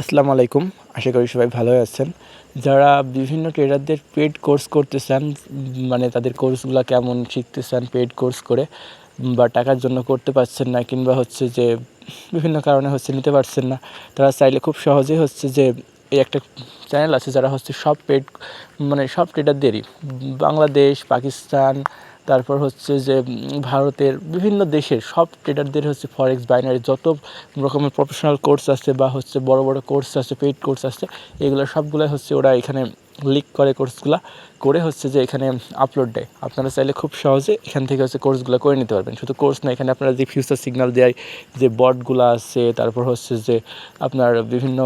আসসালামু আলাইকুম। আশা করি সবাই ভালো আছেন। যারা বিভিন্ন ট্রেডারদের পেড কোর্স করতে চান মানে তাদের কোর্সগুলো কেমন শিখতে চান পেড কোর্স করে, বা টাকার জন্য করতে পারছেন না, কিংবা হচ্ছে যে বিভিন্ন কারণে হচ্ছে নিতে পারছেন না, তারা চাইলে খুব সহজেই হচ্ছে যে এই একটা চ্যানেল আছে যারা হচ্ছে সব পেড মানে সব ট্রেডারদেরই বাংলাদেশ, পাকিস্তান তারপর হচ্ছে যে ভারতের বিভিন্ন দেশের সব ট্রেডারদের হচ্ছে ফরেক্স বাইনারি যত রকমের প্রফেশনাল কোর্স আছে বা হচ্ছে বড় বড় কোর্স আছে পেইড কোর্স আছে, এগুলো সবগুলোই হচ্ছে ওরা এখানে লিক করে কোর্সগুলো করে হচ্ছে যে এখানে আপলোড দেয়। আপনারা চাইলে খুব সহজে এখান থেকে হচ্ছে কোর্সগুলো করে নিতে পারবেন। শুধু কোর্স না, এখানে আপনারা যে ফিউচার সিগন্যাল দেয়, যে বটগুলো আছে, তারপর হচ্ছে যে আপনার বিভিন্ন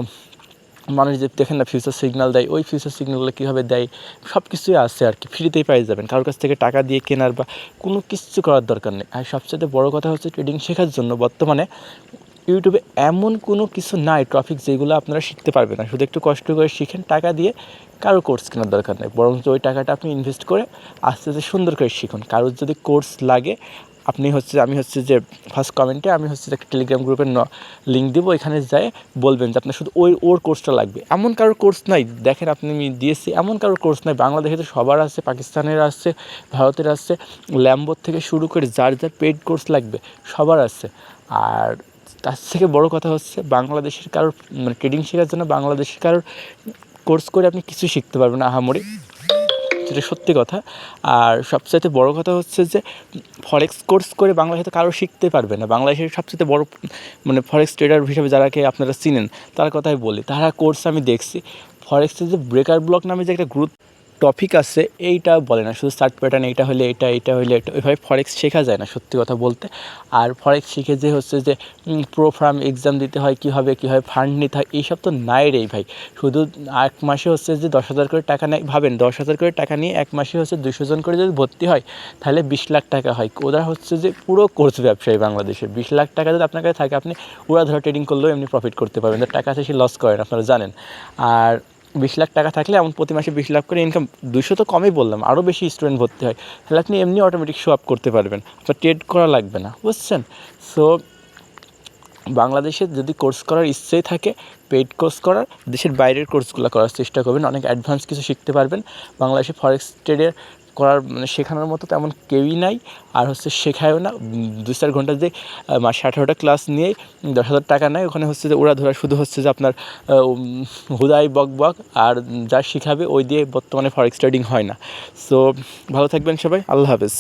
মানুষ যে দেখেন না ফিউচার সিগনাল দেয়, ওই ফিউচার সিগন্যালগুলো কীভাবে দেয় সব কিছুই আছে আর কি ফ্রিতেই পাই যাবেন। কারোর কাছ থেকে টাকা দিয়ে কেনার বা কোনো কিছু করার দরকার নেই। আর সবচেয়ে বড় কথা হচ্ছে ট্রেডিং শেখার জন্য বর্তমানে ইউটিউবে এমন কোনো কিছু নাই টপিক যেগুলো আপনারা শিখতে পারবেন না। শুধু একটু কষ্ট করে শিখেন, টাকা দিয়ে কারও কোর্স কেনার দরকার নেই। বরং ওই টাকাটা আপনি ইনভেস্ট করে আস্তে আস্তে সুন্দর করে শিখুন। কারোর যদি কোর্স লাগে আপনি হচ্ছে, আমি হচ্ছে যে ফার্স্ট কমেন্টে আমি হচ্ছে একটা টেলিগ্রাম গ্রুপের লিঙ্ক দেবো এখানে যায় বলবেন যে আপনার শুধু ওই, ওর কোর্সটা লাগবে। এমন কারোর কোর্স নাই, দেখেন আপনি আমি দিয়েছি, এমন কারোর কোর্স নাই, বাংলাদেশে তো সবার আছে, পাকিস্তানের আছে, ভারতের আছে ল্যাম্বোর থেকে শুরু করে যার যার পেড কোর্স লাগবে, সবার আছে। আর তার থেকে বড় কথা হচ্ছে, বাংলাদেশের কারোর মানে ট্রেডিং শেখার জন্য বাংলাদেশের কারোর কোর্স করে আপনি কিছু শিখতে পারবেন আহামরি। যেটা সত্যি কথা। আর সবচাইতে বড় কথা হচ্ছে যে ফরেক্স কোর্স করে বাংলা হয়তো কারও শিখতে পারবে না। বাংলাদেশের সবচেয়ে বড় মানে ফরেক্স ট্রেডার হিসেবে যারাকে আপনারা চিনেন, তার কথাই বলি, তারা কোর্স আমি দেখছি। ফরেক্সের যে ব্রেকার ব্লক নামে যে একটা গ্রুপ টপিক আছে, এইটা বলে না, শুধু সার্ট প্যাটার্ন এইটা হলে এটা এটা হলে এটা, ওইভাবে ফরেক্স শেখা যায় না, সত্যি কথা বলতে। আর ফরেক্স শিখে যে হচ্ছে যে প্রো ফার্ম এক্সাম দিতে হয় কীভাবে কীভাবে ফান্ড নিতে হয়, এইসব তো নাই রে ভাই। শুধু এক মাসে হচ্ছে যে দশ হাজার করে টাকা নেয়, ভাবেন, দশ হাজার করে টাকা নিয়ে এক মাসে হচ্ছে দুশো জন করে যদি ভর্তি হয়, তাহলে বিশ লাখ টাকা হয়। ওরা হচ্ছে যে পুরো কোর্স ব্যবসায়ী বাংলাদেশে। বিশ লাখ টাকা যদি আপনার কাছে থাকে, আপনি, ওরা ধরো ট্রেডিং করলেও এমনি প্রফিট করতে পারবেন। টাকা আছে সে লস করেন আপনারা জানেন। আর বিশ লাখ টাকা থাকলে এমন প্রতি মাসে বিশ লাখ করে ইনকাম দুশো তো কমই বললাম আরও বেশি স্টুডেন্ট ভর্তি হয়। তাহলে আপনি এমনি অটোমেটিক শো আপ করতে পারবেন। আপনার ট্রেড করা লাগবে না, বুঝছেন? সো বাংলাদেশে যদি কোর্স করার ইচ্ছেই থাকে, পেইড কোর্স করার, দেশের বাইরের কোর্সগুলো করার চেষ্টা করবেন। অনেক অ্যাডভান্স কিছু শিখতে পারবেন। বাংলাদেশে ফরেক্স ট্রেডের করার মানে শেখানোর মতো তেমন কেউই নাই। আর হচ্ছে শেখায়ও না। দু চার ঘণ্টা যে মাসে আঠারোটা ক্লাস নিয়ে দশ হাজার টাকা নেয়, ওখানে হচ্ছে যে ওরা ধরা, শুধু হচ্ছে যে আপনার হুদাই, বক বক। আর যা শেখাবে, ওই দিয়ে বর্তমানে ফরেক্স ট্রেডিং হয় না। সো ভালো থাকবেন সবাই। আল্লাহ হাফেজ।